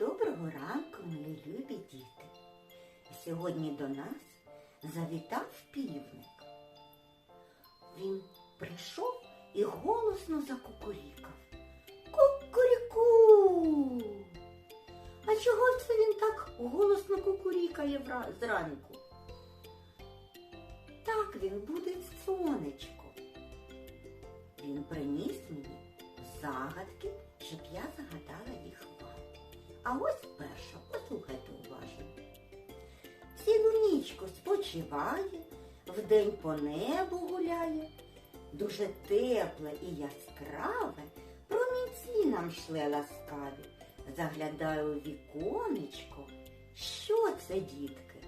Доброго ранку, мої любі діти. Сьогодні до нас завітав півник. Він прийшов і голосно закукурікав. Кукуріку! А чого це він так голосно кукурікає зранку? Так він буде сонечко. Він приніс мені загадки, щоб я загадала їх вам. А ось перша, послухайте уважно. Цілу нічку спочиває, вдень по небу гуляє, дуже тепле і яскраве, промінці нам шле ласкаві. Заглядаю у віконечко. Що це, дітки?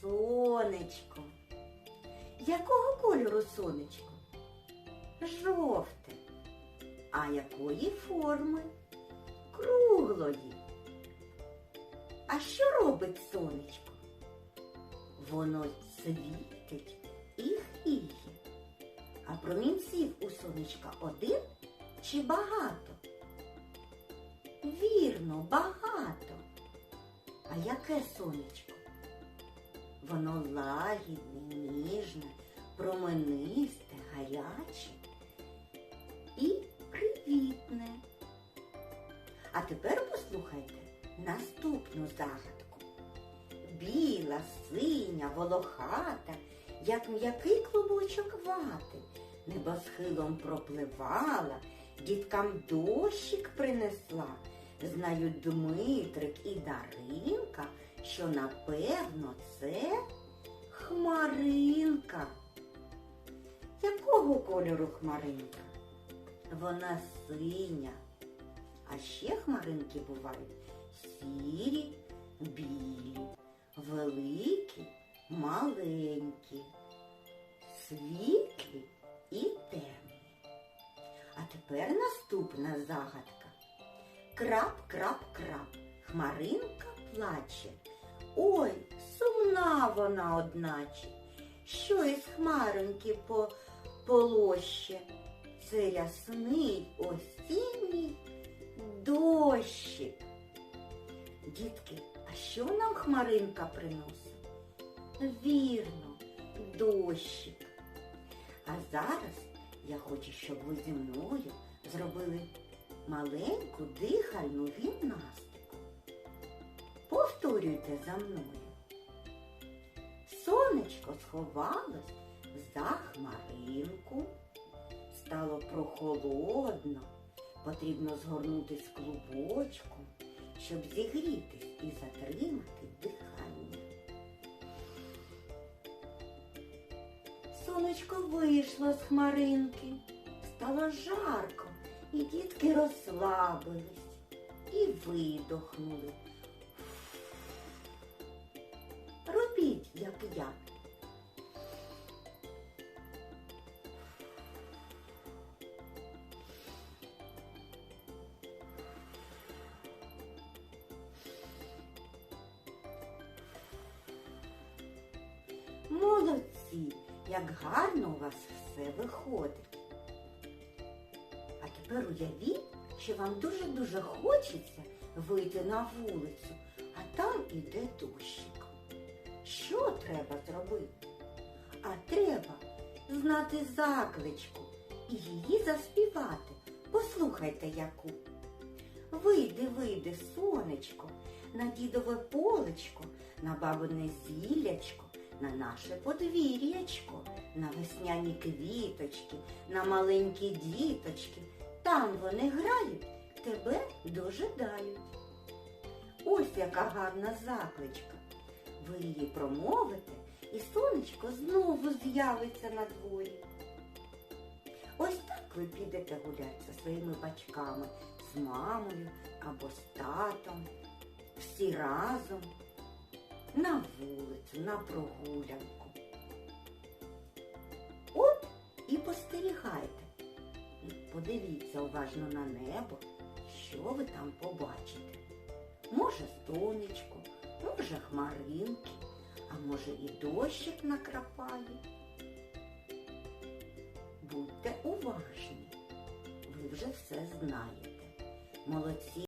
Сонечко. Якого кольору сонечко? Жовте. А якої форми? Круглої. А що робить сонечко? Воно світить і гріє. А промінців у сонечка один чи багато? Вірно, багато. А яке сонечко? Воно лагідне, ніжне, променисте, тепер послухайте наступну загадку. Біла, синя, волохата, як м'який клубочок вати, небосхилом пропливала, діткам дощик принесла. Знають Дмитрик і Даринка, що напевно це хмаринка. Якого кольору хмаринка? Вона синя. А ще хмаринки бувають сірі, білі, великі, маленькі, світлі і темні. А тепер наступна загадка. Крап, крап, крап, хмаринка плаче. Ой, сумна вона одначе. Що із хмароньки по полоще? Це рясний осінній дощик. Дітки, а що нам хмаринка приносить? Вірно, дощик. А зараз я хочу, щоб ви зі мною зробили маленьку дихальну гімнастику. Повторюйте за мною. Сонечко сховалось за хмаринку. Стало прохолодно. Потрібно згорнутись клубочком, щоб зігрітись і затримати дихання. Сонечко вийшло з хмаринки, стало жарко, і дітки розслабились і видохнули. Молодці, як гарно у вас все виходить. А тепер уявіть, що вам дуже-дуже хочеться вийти на вулицю, а там іде дощик. Що треба зробити? А треба знати закличку і її заспівати. Послухайте яку. Вийди, вийди, сонечко, на дідове полечко, на бабине зіллячко, на наше подвір'ячко, на весняні квіточки, на маленькі діточки. Там вони грають, тебе дожидають. Ось яка гарна закличка. Ви її промовите, і сонечко знову з'явиться на дворі. Ось так ви підете гуляти зі своїми батьками, з мамою або з татом, всі разом, на вулицю, на прогулянку. От і постерігайте. Подивіться уважно на небо, що ви там побачите. Може, сонечко, може хмаринки, а може і дощик накрапає. Будьте уважні, ви вже все знаєте. Молодці